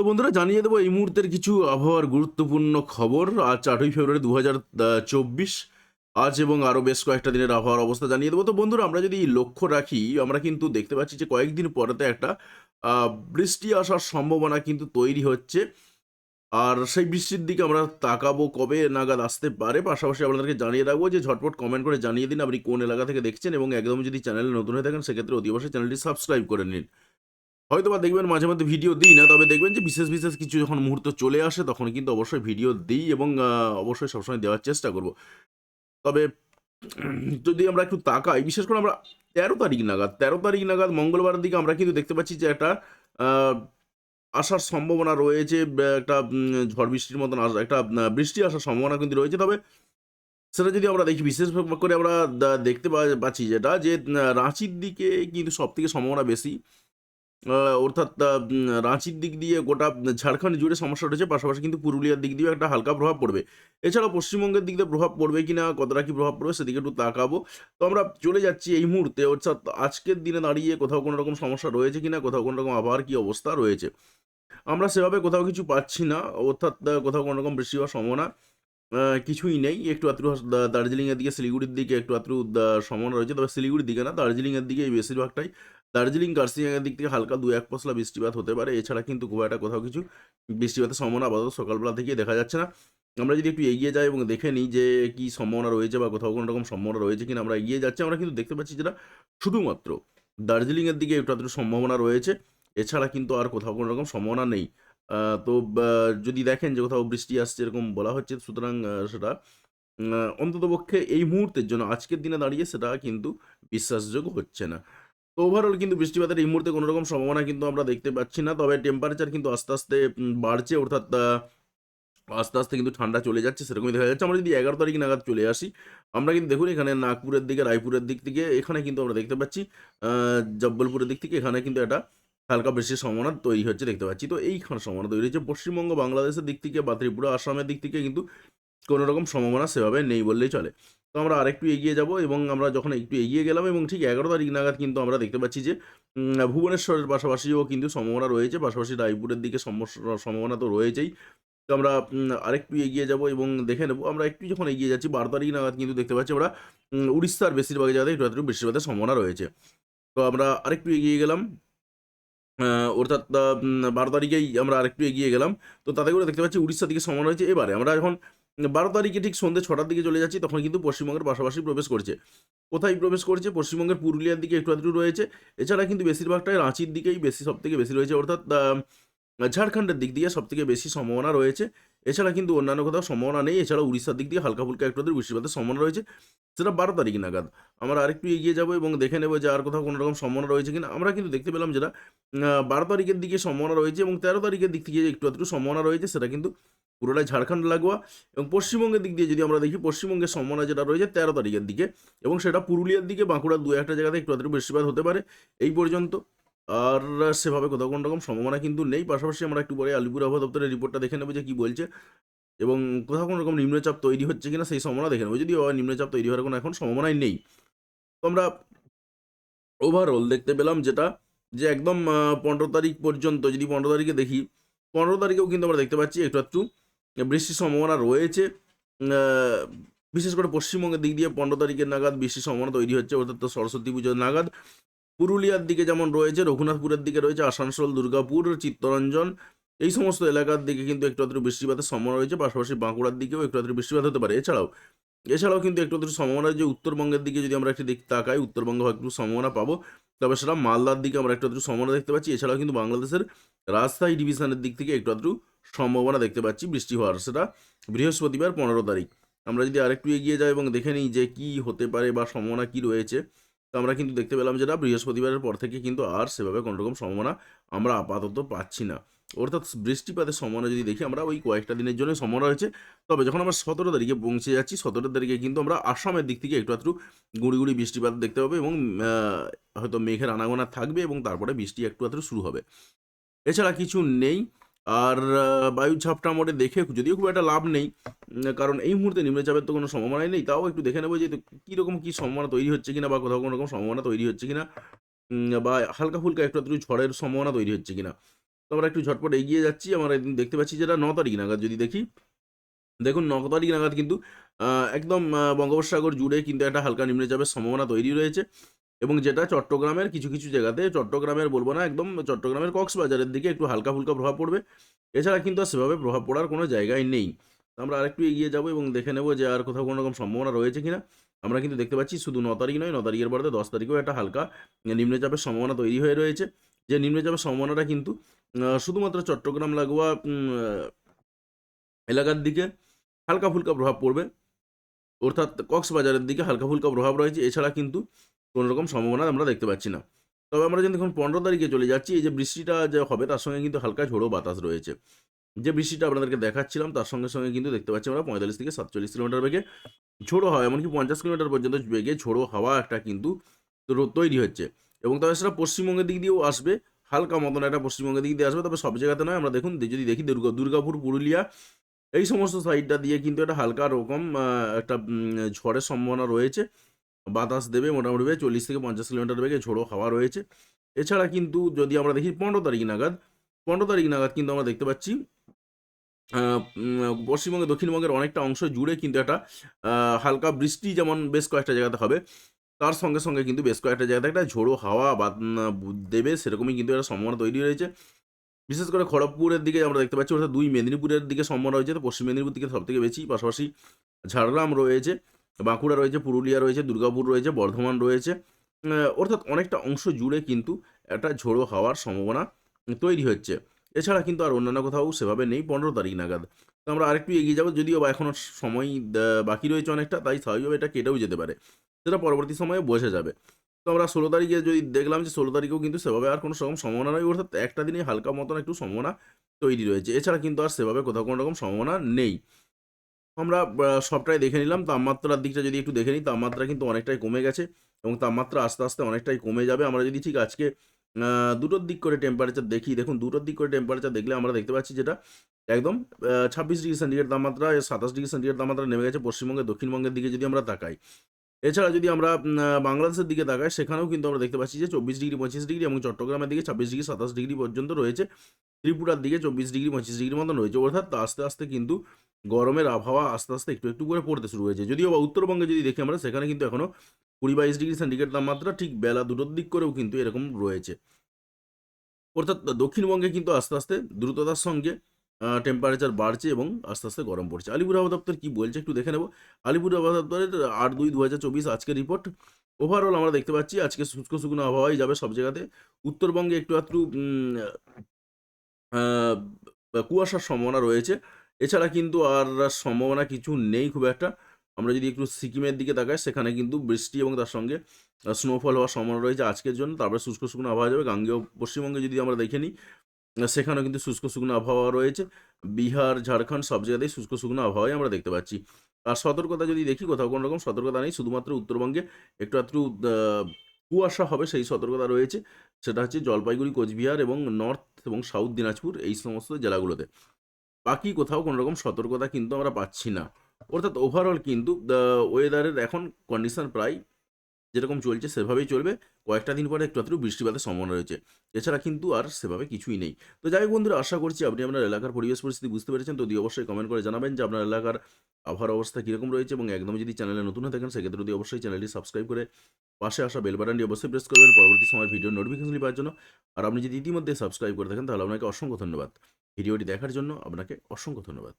তো বন্ধুরা জানিয়ে দেবো, এই মুহূর্তের কিছু আবহাওয়ার গুরুত্বপূর্ণ খবর। আজ আটই ফেব্রুয়ারি দু হাজার চব্বিশ। আজ এবং আরও বেশ কয়েকটা দিনের আবহাওয়ার অবস্থা জানিয়ে দেবো। তো বন্ধুরা, আমরা যদি লক্ষ্য রাখি, আমরা কিন্তু দেখতে পাচ্ছি যে কয়েকদিন পরেতে একটা বৃষ্টি আসার সম্ভাবনা কিন্তু তৈরি হচ্ছে। আর সেই বৃষ্টির দিকে আমরা তাকাবো কবে নাগাদ আসতে পারে, পাশাপাশি আপনাদেরকে জানিয়ে রাখব যে ঝটপট কমেন্ট করে জানিয়ে দিন আপনি কোন এলাকা থেকে দেখছেন এবং একদম যদি চ্যানেলে নতুন হয়ে থাকেন, সেক্ষেত্রে অবশ্যই চ্যানেলটি সাবস্ক্রাইব করে নিন। হয়তো বা দেখবেন মাঝে মধ্যে ভিডিও দিই না, তবে দেখবেন যে বিশেষ বিশেষ কিছু যখন মুহূর্ত চলে আসে, তখন কিন্তু অবশ্যই ভিডিও দিই এবং অবশ্যই সবসময় দেওয়ার চেষ্টা করব। তবে যদি আমরা একটু তাকাই, বিশেষ করে আমরা তেরো তারিখ নাগাদ, তেরো তারিখ নাগাদ মঙ্গলবারের দিকে আমরা কিন্তু দেখতে পাচ্ছি যে একটা আসার সম্ভাবনা রয়েছে একটা ঝড় বৃষ্টির মতন একটা বৃষ্টি আসার সম্ভাবনা কিন্তু রয়েছে। তবে সেটা যদি আমরা দেখি, বিশেষ করে আমরা দেখতে পাচ্ছি যেটা যে রাঁচির দিকে কিন্তু সব থেকে সম্ভাবনা বেশি। অর্থাৎ রাঁচির দিক দিয়ে গোটা, ঝাড়খণ্ড জুড়ে সমস্যা রয়েছে, পাশাপাশি কিন্তু পুরুলিয়ার দিক দিয়েও একটা হালকা প্রভাব পড়বে। এছাড়াও পশ্চিমবঙ্গের দিক দিয়ে প্রভাব পড়বে কিনা, কতটা কি প্রভাব পড়বে সেদিকে একটু তাকাবো। তো আমরা চলে যাচ্ছি এই মুহূর্তে, অর্থাৎ আজকের দিনে দাঁড়িয়ে কোথাও কোনো রকম সমস্যা রয়েছে কিনা, কোথাও কোনো রকম আবহাওয়ার কি অবস্থা রয়েছে। আমরা সেভাবে কোথাও কিছু পাচ্ছি না, অর্থাৎ কোথাও কোনো রকম বৃষ্টি হওয়ার সম্ভাবনা কিছুই নেই। একটু আত্রু দার্জিলিংয়ের দিকে, শিলিগুড়ির দিকে একটু আত্রু সম্ভাবনা রয়েছে। তবে শিলিগুড়ির দিকে না, দার্জিলিংয়ের দিকে এই বেশিরভাগটাই দার্জিলিং কার্সিয়াংয়ের দিক থেকে হালকা দু এক পশলা বৃষ্টিপাত হতে পারে। এছাড়া কিন্তু খুব একটা কোথাও কিছু বৃষ্টিপাতের সম্ভাবনা আপাতত সকালবেলা থেকে দেখা যাচ্ছে না। আমরা যদি একটু এগিয়ে যাই এবং দেখে নিই যে কি সম্ভাবনা রয়েছে বা কোথাও কোনো রকম সম্ভাবনা রয়েছে কিনা আমরা এগিয়ে যাচ্ছি, আমরা কিন্তু দেখতে পাচ্ছি যেটা শুধুমাত্র দার্জিলিংয়ের দিকে একটু আধটু সম্ভাবনা রয়েছে। এছাড়া কিন্তু আর কোথাও কোনো রকম সম্ভাবনা নেই। তো যদি দেখেন যে কোথাও বৃষ্টি আসছে এরকম বলা হচ্ছে, সুতরাং সেটা অন্ততপক্ষে এই মুহূর্তের জন্য, আজকের দিনে দাঁড়িয়ে সেটা কিন্তু বিশ্বাসযোগ্য হচ্ছে না। তো ওভারঅল কিন্তু বৃষ্টিপাতের এই মুহূর্তে কোনো রকম সম্ভাবনা কিন্তু আমরা দেখতে পাচ্ছি না। তবে টেম্পারেচার কিন্তু আস্তে আস্তে বাড়ছে। অর্থাৎ আস্তে আস্তে কিন্তু ঠান্ডা চলে যাচ্ছে, সেরকমই দেখা যাচ্ছে। আমরা যদি এগারো তারিখ নাগাদ চলে আসি, আমরা কিন্তু দেখুন এখানে নাগপুরের দিকে, রায়পুরের দিক থেকে এখানে কিন্তু আমরা দেখতে পাচ্ছি জব্বলপুরের দিক থেকে এখানে কিন্তু একটা হালকা বেশি সম্ভাবনা তৈরি হচ্ছে দেখতে পাচ্ছি। তো এইখানে সম্ভাবনা তৈরি হচ্ছে। পশ্চিমবঙ্গ, বাংলাদেশের দিক থেকে বা ত্রিপুরা, আসামের দিক থেকে কিন্তু কোনো রকম সম্ভাবনা সেভাবে নেই বললেই চলে। তো আমরা আরেকটু এগিয়ে যাব এবং আমরা যখন একটু এগিয়ে গেলাম এবং ঠিক এগারো তারিখ নাগাদ কিন্তু আমরা দেখতে পাচ্ছি যে ভুবনেশ্বরের পাশাপাশিও কিন্তু সম্ভাবনা রয়েছে। পাশাপাশি রায়পুরের দিকে সম্ভাবনা তো রয়েছেই। তো আমরা আরেকটু এগিয়ে যাব এবং দেখে নেব। আমরা একটু যখন এগিয়ে যাচ্ছি, বারো তারিখ নাগাদ কিন্তু দেখতে পাচ্ছি আমরা উড়িষ্যার বেশিরভাগ জায়গায় একটু একটু সম্ভাবনা রয়েছে। তো আমরা আরেকটু এগিয়ে গেলাম অর্থাৎ বারো তারিখেই আমরা আরেকটু এগিয়ে গেলাম। তো তাতে করে দেখতে পাচ্ছি উড়িষ্যার দিকে সম্ভাবনা রয়েছে। এবারে আমরা যখন বারো তারিখে ঠিক সন্ধ্যে ছটার দিকে চলে যাচ্ছি, তখন কিন্তু পশ্চিমবঙ্গের পাশাপাশি প্রবেশ করছে। কোথায় প্রবেশ করছে? পশ্চিমবঙ্গের পুরুলিয়ার দিকে একটু আধটু রয়েছে। এছাড়া কিন্তু বেশিরভাগটাই রাঁচির দিকেই বেশি সব থেকে বেশি রয়েছে, অর্থাৎ ঝাড়খণ্ডের দিক দিয়ে সব থেকে বেশি সম্ভাবনা রয়েছে। এছাড়া কিন্তু অন্যান্য কোথাও সম্ভাবনা নেই এছাড়া উড়িষ্যার দিক দিয়ে হালকা ফুলকা একটু বৃষ্টিপাতের সম্ভাবনা রয়েছে। সেটা বারো তারিখ নাগাদ। আমরা আরেকটু এগিয়ে যাব এবং দেখে নেব যে আর কোথাও কোনো রকম সম্ভাবনা রয়েছে কিনা। আমরা কিন্তু দেখতে পেলাম যেটা বারো তারিখের দিকে সম্ভাবনা রয়েছে এবং তেরো তারিখের দিক থেকে একটু আধটু সম্ভাবনা রয়েছে, সেটা কিন্তু পুরোটাই ঝাড়খণ্ড, লাগোয়া এবং পশ্চিমবঙ্গের দিক দিয়ে যদি আমরা দেখি, পশ্চিমবঙ্গের সম্ভাবনা যেটা রয়েছে তেরো তারিখের দিকে এবং সেটা পুরুলিয়ার দিকে বাঁকুড়ার দু একটা জায়গাতে একটু আধটু বৃষ্টিপাত হতে পারে এই পর্যন্ত। আর সেভাবে কোথাও কোনো রকম সম্ভাবনা কিন্তু নেই। পাশাপাশি আমরা একটু পরে আলিপুর আবহাওয়া দপ্তরের রিপোর্টটা দেখে নেব যে কী বলছে এবং কোথাও কোনো রকম নিম্নচাপ তৈরি হচ্ছে কিনা সেই সম্ভাবনা দেখে নেব। যদি নিম্নচাপ তৈরি হওয়ার কোনো এখন সম্ভাবনাই নেই। তো আমরা ওভারঅল দেখতে পেলাম যেটা যে একদম পনেরো তারিখ পর্যন্ত যদি পনেরো তারিখে দেখি, পনেরো তারিখেও কিন্তু আমরা দেখতে পাচ্ছি একটু একটু বৃষ্টির সম্ভাবনা রয়েছে। বিশেষ করে পশ্চিমবঙ্গের দিক দিয়ে পনেরো তারিখের নাগাদ বৃষ্টির সম্ভাবনা তৈরি হচ্ছে, অর্থাৎ সরস্বতী পুজোর নাগাদ। পুরুলিয়ার দিকে যেমন রয়েছে, রঘুনাথপুরের দিকে রয়েছে, আসানসোল, দুর্গাপুর, চিত্তরঞ্জন, এই সমস্ত এলাকার দিকে কিন্তু একটু আধটু বৃষ্টিপাতের সম্ভাবনা রয়েছে, পাশাপাশি বাঁকুড়ার দিকেও একটু আধটু বৃষ্টিপাত হতে পারে। এছাড়াও এছাড়াও কিন্তু একটু আধটু সম্ভাবনা যে উত্তরবঙ্গের দিকে যদি আমরা একটু দিক তাকাই, উত্তরবঙ্গে একটু সম্ভাবনা পাবো। তবে সেটা মালদার দিকে আমরা একটু আধটু সম্ভাবনা দেখতে পাচ্ছি, এছাড়াও কিন্তু বাংলাদেশের রাজশাহী ডিভিশনের দিক থেকে একটু আধটু সম্ভাবনা দেখতে পাচ্ছি বৃষ্টি হওয়ার, সেটা বৃহস্পতিবার পনেরো তারিখ। আমরা যদি আরেকটু এগিয়ে যাই এবং দেখে নিই যে কি হতে পারে বা সম্ভাবনা কি রয়েছে, তো আমরা কিন্তু দেখতে পেলাম যেটা বৃহস্পতিবারের পর থেকে কিন্তু আর সেভাবে কোনো রকম সম্ভাবনা আমরা আপাতত পাচ্ছি না। অর্থাৎ বৃষ্টিপাতের সম্ভাবনা যদি দেখি, আমরা ওই কয়েকটা দিনের জন্য সম্ভাবনা রয়েছে। তবে যখন আমরা সতেরো তারিখে পৌঁছে যাচ্ছি, সতেরো তারিখে কিন্তু আমরা আসামের দিক থেকে একটু একটু গুঁড়ি গুঁড়ি বৃষ্টিপাত দেখতে পাবে এবং হয়তো মেঘের আনাগোনা থাকবে এবং তারপরে বৃষ্টি একটু একটু শুরু হবে। এছাড়া কিছু নেই। আর বায়ু ঝাপটা মোটে দেখে যদিও খুব একটা লাভ নেই কারণ এই মুহূর্তে নিম্নচাপের তো কোনো সম্ভাবনাই নেই, তাও একটু দেখে নেব যে কীরকম কী সম্ভাবনা তৈরি হচ্ছে কিনা বা কোথাও কোনো রকম সম্ভাবনা তৈরি হচ্ছে কিনা বা হালকা ফুলকা একটু একটু ঝড়ের সম্ভাবনা তৈরি হচ্ছে কিনা। তো আমরা একটু ঝটপট এগিয়ে যাচ্ছি, আমরা একদিন দেখতে পাচ্ছি যেটা ন তারিখ নাগাদ যদি দেখি। দেখুন, ন তারিখ নাগাদ কিন্তু একদম বঙ্গোপসাগর জুড়ে কিন্তু একটা হালকা নিম্নচাপের সম্ভাবনা তৈরি রয়েছে। এবং যেটা চট্টগ্রামের কিছু কিছু জায়গাতে, চট্টগ্রামের বলব না, একদম চট্টগ্রামের কক্সবাজারের দিকে একটু হালকা ফুলকা প্রভাব পড়বে। এছাড়া কিন্তু সেভাবে প্রভাব পড়ার কোনো জায়গায় নেই। আমরা আরেকটু এগিয়ে যাব এবং দেখে নেব যে আর কোথাও কোনো রকম সম্ভাবনা রয়েছে কিনা। আমরা কিন্তু দেখতে পাচ্ছি শুধু ন তারিখ নয়, ন তারিখের পরে দশ তারিখেও একটা হালকা নিম্নচাপের সম্ভাবনা তৈরি হয়ে রয়েছে। যে নিম্নচাপের সম্ভাবনাটা কিন্তু শুধুমাত্র চট্টগ্রাম, লাগোয়া এলাকার দিকে হালকা ফুলকা প্রভাব পড়বে। অর্থাৎ কক্সবাজারের দিকে হালকা ফুলকা প্রভাব রয়েছে। এছাড়া কিন্তু কোনো রকম সম্ভাবনা আমরা দেখতে পাচ্ছি না। তবে আমরা যদি এখন পনেরো তারিখে চলে যাচ্ছি, এই যে বৃষ্টিটা যে হবে তার সঙ্গে কিন্তু হালকা ঝোড়ো বাতাস রয়েছে। যে বৃষ্টিটা আপনাদেরকে দেখাচ্ছিলাম তার সঙ্গে সঙ্গে কিন্তু দেখতে পাচ্ছি আমরা পঁয়তাল্লিশ থেকে সাতচল্লিশ কিলোমিটার বেগে ঝোড়ো হাওয়া, এমনকি পঞ্চাশ কিলোমিটার পর্যন্ত বেগে ঝোড়ো হাওয়া একটা কিন্তু তৈরি হচ্ছে। এবং তবে সেটা পশ্চিমবঙ্গের দিক দিয়েও আসবে, হালকা মতন একটা পশ্চিমবঙ্গের দিক দিয়ে আসবে। তবে সব জায়গাতে নয়, আমরা দেখুন যদি দেখি দুর্গা, দুর্গাপুর, পুরুলিয়া, এই সমস্ত সাইডটা দিয়ে কিন্তু একটা হালকা রকম একটা ঝড়ের সম্ভাবনা রয়েছে। বাতাস দেবে মোটামুটি ভাবে চল্লিশ থেকে পঞ্চাশ কিলোমিটার বেগে ঝোড়ো হাওয়া রয়েছে। এছাড়া কিন্তু যদি আমরা দেখি পনেরো তারিখ নাগাদ, পনেরো তারিখ নাগাদ কিন্তু আমরা দেখতে পাচ্ছি পশ্চিমবঙ্গে দক্ষিণবঙ্গের অনেকটা অংশ জুড়ে কিন্তু একটা হালকা বৃষ্টি যেমন বেশ কয়েকটা জায়গাতে হবে, তার সঙ্গে সঙ্গে কিন্তু বেশ কয়েকটা জায়গাতে একটা ঝোড়ো হাওয়া বা দেবে সেরকমই কিন্তু একটা সম্ভাবনা তৈরি হয়েছে বিশেষ করে খড়গপুরের দিকে আমরা দেখতে পাচ্ছি অর্থাৎ দুই মেদিনীপুরের দিকে সম্ভাবনা রয়েছে, তো পশ্চিম মেদিনীপুর দিকে সব থেকে বেশি পাশাপাশি ঝাড়গ্রাম রয়েছে। বাঁকুড়া রয়েছে, পুরুলিয়া রয়েছে, দুর্গাপুর রয়েছে, বর্ধমান রয়েছে। অর্থাৎ অনেকটা অংশ জুড়ে কিন্তু একটা ঝোড়ো হাওয়ার সম্ভাবনা তৈরি হচ্ছে। এছাড়া কিন্তু আর অন্যান্য কোথাও সেভাবে নেই পনেরো তারিখ নাগাদ। তো আমরা আরেকটু এগিয়ে যাব, যদিও বা এখনও সময় বাকি রয়েছে অনেকটা, তাই স্বাভাবিকভাবে এটা কেটেও যেতে পারে। সেটা পরবর্তী সময়ে বোঝা যাবে। তো আমরা ষোলো তারিখে যদি দেখলাম যে ষোলো তারিখেও কিন্তু সেভাবে আর কোনো রকম সম্ভাবনা নয় অর্থাৎ একটা দিনে হালকা মতন একটু সম্ভাবনা তৈরি রয়েছে। এছাড়া কিন্তু আর সেভাবে কোথাও কোনো রকম সম্ভাবনা নেই। আমরা সবটাই দেখে নিলাম। তাপমাত্রার দিকটা যদি একটু দেখে নিই, তাপমাত্রা কিন্তু অনেকটাই কমে গেছে এবং তাপমাত্রা আস্তে আস্তে অনেকটাই কমে যাবে। আমরা যদি ঠিক আজকে দুটোর দিক করে টেম্পারেচার দেখি, দেখুন দুটোর দিক করে টেম্পারেচার দেখলে আমরা দেখতে পাচ্ছি যেটা একদম ছাব্বিশ ডিগ্রি সেন্টিগ্রেড তাপমাত্রা, সাতাশ ডিগ্রি সেন্টিগ্রেড তাপমাত্রা নেমে গেছে পশ্চিমবঙ্গের, দক্ষিণবঙ্গের দিকে যদি আমরা তাকাই। এছাড়া যদি আমরা বাংলাদেশের দিকে তাকাই, সেখানেও কিন্তু আমরা দেখতে পাচ্ছি যে চব্বিশ ডিগ্রি, পঁচিশ ডিগ্রি এবং চট্টগ্রামের দিকে ছাব্বিশ ডিগ্রি, সাতাশ ডিগ্রি পর্যন্ত রয়েছে। ত্রিপুরার দিকে চব্বিশ ডিগ্রি, পঁচিশ ডিগ্রি মতন রয়েছে। অর্থাৎ আস্তে আস্তে কিন্তু গরমের আবহাওয়া আস্তে আস্তে একটু একটু করে পড়তে শুরু হয়েছে। যদিও বা উত্তরবঙ্গে যদি দেখি আমরা, সেখানে কিন্তু এখনও কুড়ি বাইশ ডিগ্রি সেন্টিগ্রেড তাপমাত্রা ঠিক বেলা দুটোর দিক করেও কিন্তু এরকম রয়েছে। অর্থাৎ দক্ষিণবঙ্গে কিন্তু আস্তে আস্তে দ্রুততার সঙ্গে টেম্পারেচার বাড়ছে এবং আস্তে আস্তে গরম পড়ছে। আলিপুর আবহাওয়া দপ্তর কী বলছে একটু দেখে নেব। আলিপুর আবহাওয়া দপ্তরের আট দুই দু হাজার চব্বিশ আজকের রিপোর্ট ওভারঅল আমরা দেখতে পাচ্ছি আজকে শুষ্ক শুকনো আবহাওয়াই যাবে সব জায়গাতে। উত্তরবঙ্গে একটু একটু কুয়াশার সম্ভাবনা রয়েছে। এছাড়া কিন্তু আর সম্ভাবনা কিছু নেই খুব একটা। আমরা যদি একটু সিকিমের দিকে তাকাই, সেখানে কিন্তু বৃষ্টি এবং তার সঙ্গে স্নোফল হওয়ার সম্ভাবনা রয়েছে আজকের জন্য। তারপরে শুষ্ক শুকনো আবহাওয়া যাবে। গাঙ্গেয় পশ্চিমবঙ্গে যদি আমরা দেখে নিই সেখানেও কিন্তু শুষ্ক শুকনো আবহাওয়া রয়েছে। বিহার, ঝাড়খণ্ড সব জায়গাতেই শুষ্ক শুকনো আবহাওয়াই আমরা দেখতে পাচ্ছি। আর সতর্কতা যদি দেখি, কোথাও কোনো রকম সতর্কতা নেই, শুধুমাত্র উত্তরবঙ্গে একটু একটু কুয়াশা হবে সেই সতর্কতা রয়েছে। সেটা হচ্ছে জলপাইগুড়ি, কোচবিহার এবং নর্থ এবং সাউথ দিনাজপুর এই সমস্ত জেলাগুলোতে। বাকি কোথাও কোনো রকম সতর্কতা কিন্তু আমরা পাচ্ছি না। অর্থাৎ ওভারঅল কিন্তু ওয়েদারের এখন কন্ডিশন প্রায় যেরকম চলছে, সেভাবেই চলবে। কয়েকটা দিন পরে একটু একটু বৃষ্টিপাতের সম্ভাবনা রয়েছে। এছাড়া কিন্তু আর সেভাবে কিছুই নেই। তো যাই হোক বন্ধুরা, আশা করছি আপনি আপনার এলাকার পরিবেশ পরিস্থিতি বুঝতে পেরেছেন। তো অবশ্যই কমেন্ট করে জানাবেন যে আপনার এলাকার আবহাওয়ার অবস্থা কীরকম রয়েছে এবং একদম যদি চ্যানেলে নতুন হয়ে থাকেন, সেক্ষেত্রে যদি অবশ্যই চ্যানেলটি সাবস্ক্রাইব করে পাশে আসা বেল বাটনটি অবশ্যই প্রেস করবেন। পরবর্তী সময় ভিডিও নোটিফিকেশন পাওয়ার জন্য। আর আপনি যদি ইতিমধ্যে সাবস্ক্রাইব করে থাকেন, তাহলে আপনাকে অসংখ্য ধন্যবাদ। ভিডিওটি দেখার জন্য আপনাকে অসংখ্য ধন্যবাদ।